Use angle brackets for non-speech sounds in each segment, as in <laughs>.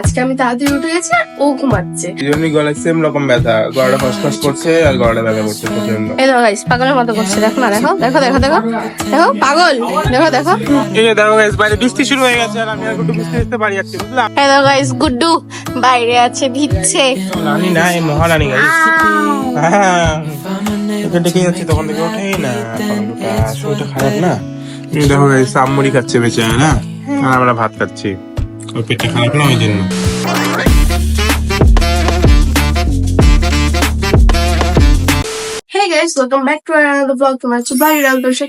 আজকে আমি তাড়াতাড়ি উঠে গেছি আর ও ঘুমাচ্ছে। এই জন্যই গলায় সেম রকম ব্যথা। গলাটা ফসফস করছে আর গলাটা ব্যথা করছে প্রচণ্ড এই দেখো গাইস পাগলের মতো করছে দেখো না দেখো দেখো দেখো দেখো দেখো পাগল দেখো দেখো। এই দেখো guys, বাইরে বৃষ্টি শুরু হয়ে গেছে আর আমি আর একটু বৃষ্টি দেখতে পারি যাচ্ছি বুঝলাম এই দেখো গাইস গুড্ডু বাইরে আছে ভিজছে। রানী না এই মহারানী গাইস ওকে ডেকে যাচ্ছি তখন থেকে ওঠেই না। শরীরটা খারাপ না। দেখো গাইস আমুড়ি খাচ্ছে বেচারা না? আর আমরা ভাত খাচ্ছি। ওর পেটটা খারাপ না ওই জন্য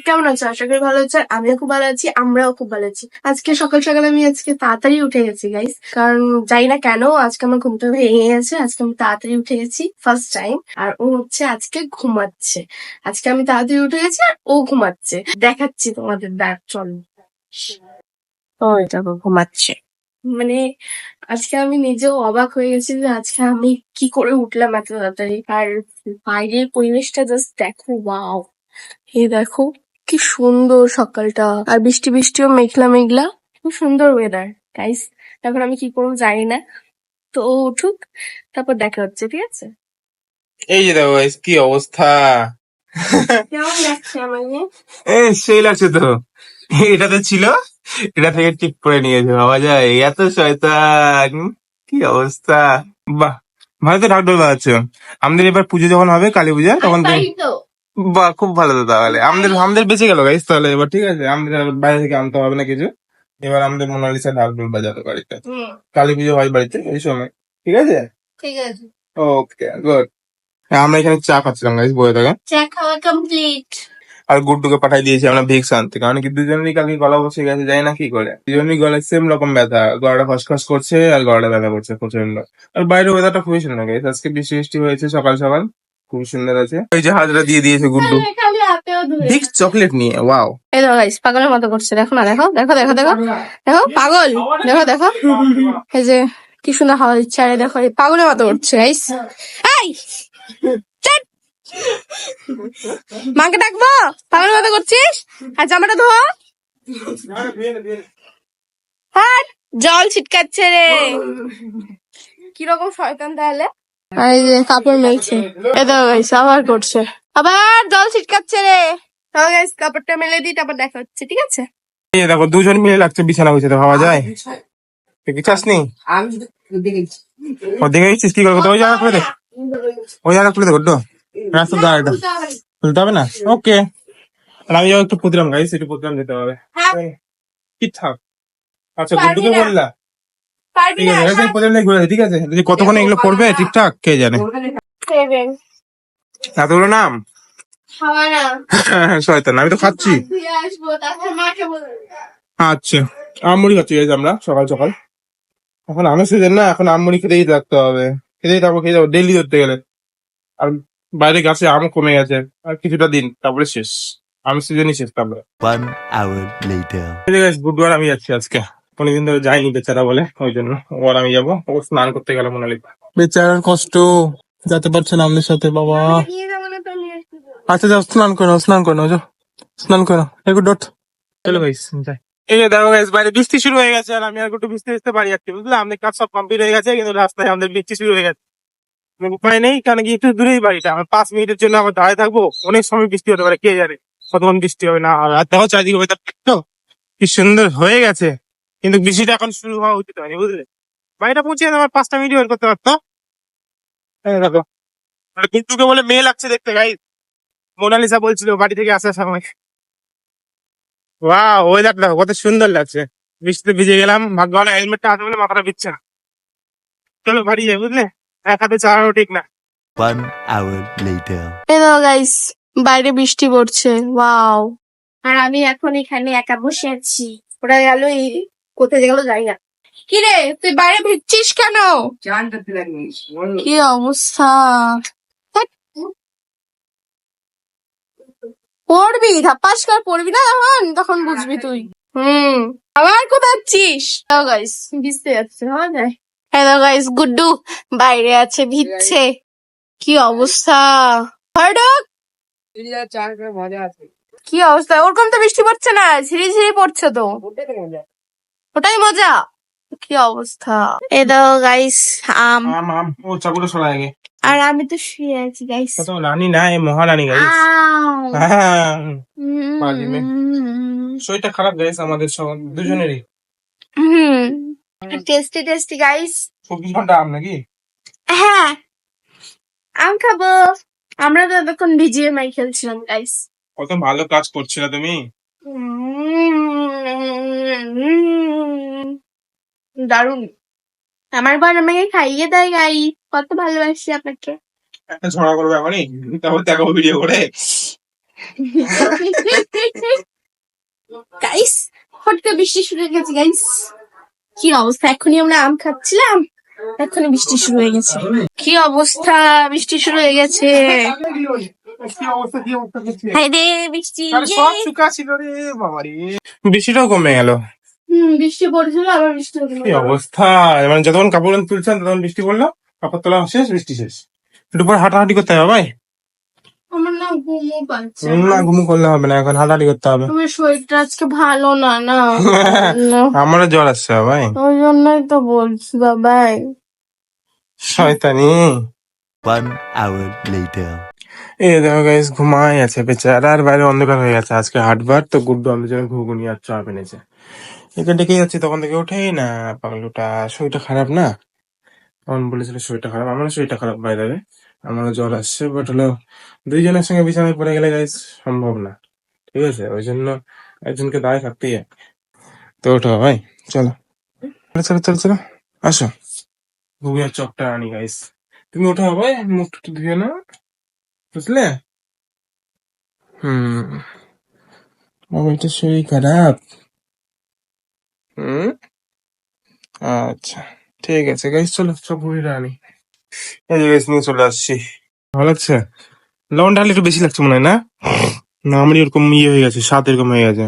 কেমন আছো আশা করি ভালো আমিও খুব ভালো আছি আমরাও খুব ভালো আছি আজকে সকাল সকাল আমি আজকে তাড়াতাড়ি উঠে গেছি গাইস কারণ কেন আজকে আমার ভেঙে গেছে আজকে আমি তাড়াতাড়ি উঠে গেছি ফার্স্ট টাইম আর ও হচ্ছে আজকে ঘুমাচ্ছে আজকে আমি তাড়াতাড়ি উঠে গেছি ও ঘুমাচ্ছে দেখাচ্ছি তোমাদের দেখ চলো ঘুমাচ্ছে মানে আজকে আমি নিজেও অবাক হয়ে গেছি যে আজকে আমি কি করে উঠলাম এত তাড়াতাড়ি। আর বাইরের পরিবেশটা জাস্ট দেখো ওয়াও এই দেখো কি সুন্দর সকালটা। আর বৃষ্টি বৃষ্টিও মেঘলা মেঘলা। খুব সুন্দর ওয়েদার গাইস এখন আমি কি করব জানি না। তো উঠুক তারপর দেখা হচ্ছে ঠিক আছে? এই যে দেখো কি অবস্থা। কেমন লাগছে আমাকে? এ সেই লাগছে তো। এটাতে ছিল? এটা থেকে ঠিক করে নিয়েছে ভাবা যায়। এত শয়তান কি অবস্থা? বাহ ভালো তো ঢাকঢোল বাজাচ্ছ আমাদের এবার পুজো যখন হবে কালী পূজা তখন তো। বাহ খুব ভালো তো তাহলে। আমাদের আমাদের বেঁচে গেল গাইস তাহলে এবার ঠিক আছে? আমাদের বাইরে থেকে আনতে হবে না কিছু। এবার আমাদের মোনালিসা ঢাকঢোল বাজাবে বাড়িতে। কালী পুজো হয় বাড়িতে এই সময় ঠিক আছে? ঠিক আছে। ওকে গুড আমরা এখানে চা খাচ্ছিলাম গাইস বয়ে থেকে। চা খাওয়া কমপ্লিট আর গুড্ডুকে পাঠাই দিয়েছি আমরা ভিক্স আনতে কারণ কি দুজনেরই কালকে গলা বসে গেছে জানি না কি করে। দুজনেরই গলায় সেম রকম ব্যথা। গলাটা খসখস করছে আর গলাটা ব্যথা করছে প্রচণ্ড আর বাইরে ওয়েদারটা খুবই সুন্দর গেছে আজকে বৃষ্টি বৃষ্টি হয়েছে সকাল সকাল। খুবই সুন্দর আছে। ওই যে হাজরা দিয়ে দিয়েছে গুড্ডু। ভিক্স চকলেট নিয়ে ওয়াও এই দেখো গাইস পাগলের মতো করছে। দেখো না দেখো দেখো দেখো দেখো। দেখো পাগল। দেখো দেখো। এই যে কি সুন্দর হাওয়া দিচ্ছে। আরে দেখো পাগলের মতো করছে গাইস এই! মাকে ডাকবো? পাগলের মতো করছিস? আর জামাটা ধো হাট জল ছিটকাচ্ছে রে। কীরকম শয়তান তাহলে? আর এই যে কাপড় মেলছে। এ দেখো গাইস আবার করছে। আবার জল ছিটকাচ্ছে রে। তাহলে গাইস কাপড়টা মেলে দিই তারপর দেখা হচ্ছে ঠিক আছে? এই দেখো দুজন মিলে লাগছে বিছানা গুছাতে ভাবা যায়? তুই কি চাসনি? ও দেখে গেছিস কি করব ওই জায়গা খুলে দে। ওই জায়গা খুলে দে গুড্ডু রাস্তার দাঁড়াটা খুলতে হবে না। ওকে। আর আমি একটু পুতলাম গাইস একটু পুতলাম যেতে হবে। হ্যাঁ। কি থাক? আচ্ছা গুড্ডুকে বললা? ঠিক আছে এরকম পুতলাম ঘুরে ঠিক আছে? কতক্ষণ এগুলো করবে ঠিকঠাক? কে জানে? এতগুলো নাম? <laughs> শয়তান আমি তো খাচ্ছি। আচ্ছা আমুড়ি খাচ্ছি আমরা সকাল সকাল। এখন আমের সিজন না এখন আমুড়ি খেতেই থাকতে হবে। খেতেই থাকব খেয়ে যাব ডেলি ধরতে গেলে। আর বাইরে গাছে আম কমে গেছে। আর কিছুটা দিন তারপরে শেষ। আম সিজনই শেষ তারপরে। One hour later. বুধবার আমি যাচ্ছি আজকে। অনেকদিন ধরে যাইনি বেচারা বলে ওই জন্য। ওর আমি যাব। ও স্নান করতে গেল মোনালি বেচারার কষ্ট। যেতে পারছে না আমাদের সাথে বাবা। নিয়ে যাব না তো নিয়ে আসব আচ্ছা যাও স্নান করো স্নান করো যাও। স্নান করো একটু ডট। চলো গাইস যাই। এই যে দেখো গাইস বাইরে বৃষ্টি শুরু হয়ে গেছে আর আমি আর একটু বৃষ্টি আসতে পারি যাচ্ছি বুঝলে? আমাদের কাজ সব কমপ্লিট হয়ে গেছে কিন্তু রাস্তায় আমাদের বৃষ্টি শুরু হয়ে গেছে। উপায় নেই, কারণ কি একটু দূরেই বাড়িটা। আমার পাঁচ মিনিটের জন্য আমার দাঁড়িয়ে থাকব, অনেক সময় বৃষ্টি হতে পারে, কে জানে? কতক্ষণ বৃষ্টি হবে না, আর দেখো চারিদিকে weather তো, কি সুন্দর হয়ে গেছে। কিন্তু বৃষ্টিটা এখন শুরু হওয়া উচিত হয়নি, বুঝলে? বাড়িটা পৌঁছে আমার পাঁচটা মিনিট ওয়েট করতে পারতো। দেখো। আর গুড্ডুকে বলে মেয়ে লাগছে দেখতে গাই মোনালিসা বলছিল বাড়ি থেকে আসার সময়। ওয়াও ওয়েদার দেখো, কত সুন্দর লাগছে। বৃষ্টিতে ভিজে গেলাম, ভাগ্য ভালো হেলমেটটা হাতে বলে মাথাটা বিচ্ছে না। চলো বাড়ি যাই, বুঝলে? এক হাতে চালানো ঠিক না। One hour later. দেখো গাইস বাইরে বৃষ্টি পড়ছে। ওয়াও আর আমি এখন এখানে একা বসে আছি। ওরা গেল এই কোথায় গেল যাই না। কি রে তুই বাইরে ভিজছিস কেন? কি অবস্থা? পড়বি ধাপাস কর পড়বি না তখন তখন বুঝবি তুই। হুম। আবার কোথায় যাচ্ছিস গাইস ভিজতে যাচ্ছে যায়। হ্যালো গাইস গুড্ডু বাইরে আছে ভিজছে। কি অবস্থা? হরডক কি অবস্থা? ওরকম তো বৃষ্টি পড়ছে না। ঝিরি ঝিরি পড়ছে তো। ওটাই মজা। কি অবস্থা? এ দাও গাইস আম। আম আম। ও চাকুটা সরা আগে। আর আমি তো শুয়ে আছি গাইস কত রানী না এ মহারানী গাইস হ্যাঁ বাজি মে। শরীরটা খারাপ গাইস আমাদের সব দুজনেরই। হুম। টেস্টি টেস্টি গাইস চব্বিশ ঘণ্টা আম নাকি? হ্যাঁ আম খাব। আমরা তো এতক্ষণ বিজিএমআই খেলছিলাম গাইস কত ভালো কাজ করছিলে তুমি। দারুণ আমার বর আমাকে খাইয়ে দেয় গাই কত ভালোবাসি আপনাকে। একটা ঝগড়া করবে এখনই? তারপর দেখাবো ভিডিও করে। <laughs> গাইস করে বৃষ্টি শুরু হয়ে গেছে গাইস কি অবস্থা? এখনই আমরা আম খাচ্ছিলাম এখনই বৃষ্টি শুরু হয়ে গেছে। কি অবস্থা? বৃষ্টি শুরু হয়ে গেছে। বাবারে। বৃষ্টিটাও কমে গেল। হুম বৃষ্টি পড়ছিল আবার বৃষ্টি কি অবস্থা? মানে যতক্ষণ কাপড় তুলছেন তখন বৃষ্টি পড়ল। কাপড় তোলা শেষ বৃষ্টি শেষ। একটু পরে হাঁটাহাঁটি করতে হবে ভাই। আমার না ঘুমও পাচ্ছে না ঘুমু করলে হবে না এখন হাঁটাহাঁটি করতে হবে। আমার শরীরটা আজকে ভালো না না। <laughs> আমারও জ্বর আসছে ভাই। ওই জন্যই তো বলছি বাবাই শয়তানি। One hour later. এ দেখো গাইস ঘুমাই আছে বেচারা আর বাইরে অন্ধকার হয়ে গেছে। আজকে হাটবার তো গুড্ডু আমাদের জন্য ঘুগুনি আর চা এনেছে একে ডেকে যাচ্ছি তখন থেকে ওঠেই না পাগলুটা। শরীরটা খারাপ না? তখন বলেছিল শরীরটা খারাপ আমার শরীরটা খারাপ বাইরে আমারও জ্বর আসছে বাট হলো দুইজনের সঙ্গে বিছানায় পড়ে গেলে গাইস সম্ভব না। ঠিক আছে? ওই জন্য একজনকে দাঁড়িয়ে থাকতেই। তো ওঠো ভাই, চলো। চলো চলো চলো আসো। আর চপটা আনি গাইস তুমি ওঠো ভাই, মুখটা একটু ধুয়ে নাও। বুঝলে? হুম। মোবাইলটা শরীর খারাপ। হুম? আচ্ছা ঠিক আছে গাইস চলো, সব ঘুরে আনি। এই যে নিয়ে চলে আসছি। ভালো লাগছে? লবণ ঢালে একটু বেশি লাগছে মনে হয় না? না আমার এরকম ইয়ে হয়ে গেছে স্বাদ এরকম হয়ে গেছে।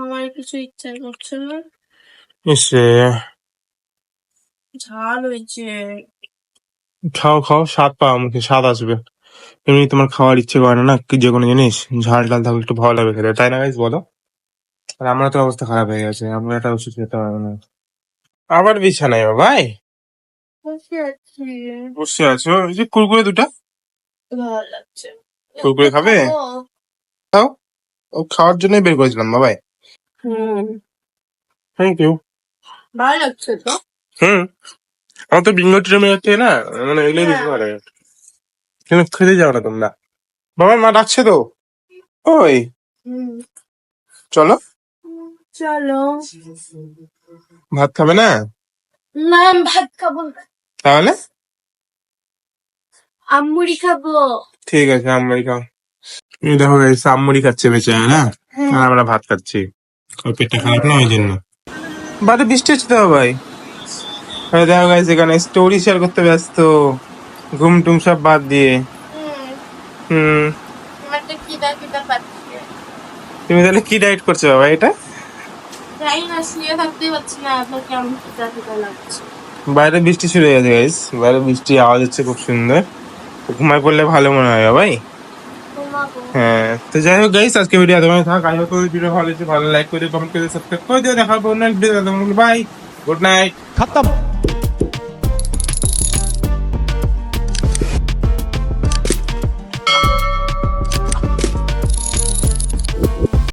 আমার কিছু ইচ্ছা করছে না? ইস ঝাল হয়েছে। খাও খাও স্বাদ পাও মুখে স্বাদ আসবে। এমনি তোমার খাওয়ার ইচ্ছে করে না না? কি যে কোনো জিনিস ঝাল ডাল থাকলে একটু ভালো লাগবে খেতে। তাই না গাইস বলো। আর আমার তো অবস্থা খারাপ হয়ে গেছে আমরা একটা ওষুধ খেতে পারব না। আবার বিছানায় ও ভাই। বসে আছি। বসে আছো? ওই যে কুরকুরে দুটা? ভালো লাগছে। কুরকুরে খাবে? খাও। ও খাওয়ার জন্যই বের করেছিলাম বাবাই হুম। থ্যাংক ইউ ভালো লাগছে তো? হুম। আমার তো বিঙ্গো ট্রেমে হচ্ছে না মানে এগুলোই বেশি ভালো লাগে কেন খেতে যাও না তোমরা। বাবা মা ডাকছে তো। ওই। চলো। চলো। ভাত খাবে না? না ভাত খাব। না তাহলে? আমুড়ি খাব। ঠিক আছে আমরাই খাও। এই দেখো গাইস খাচ্ছে বেঁচে না আর আমরা ভাত খাচ্ছি। ওর পেটটা খারাপ না ওই জন্য। বাড়ি বৃষ্টি হচ্ছে তো ভাই। দেখো গাইস এখানে স্টোরি শেয়ার করতে ব্যস্ত। ঘুম টুম সব বাদ দিয়ে। হুম। তুমি তাহলে কি ডায়েট করছ বাবা এটা? না শুয়ে থাকতে পারছি না আপনার কেমন খিদা খিদা লাগছে। বাইরে বৃষ্টি শুরু হয়ে গেছে গাইস বাইরে বৃষ্টি আওয়াজ হচ্ছে খুব সুন্দর। তো ঘুমায় পড়লে ভালো মনে হয় ভাই? হ্যাঁ তো যাই হোক গাইস আজকে ভিডিও তোমার থাক। আই হোপ ভিডিও ভালো হয়েছে ভালো লাইক করে কমেন্ট করে সাবস্ক্রাইব করে দিও। দেখা হবে অন্য video bye good night Khatam.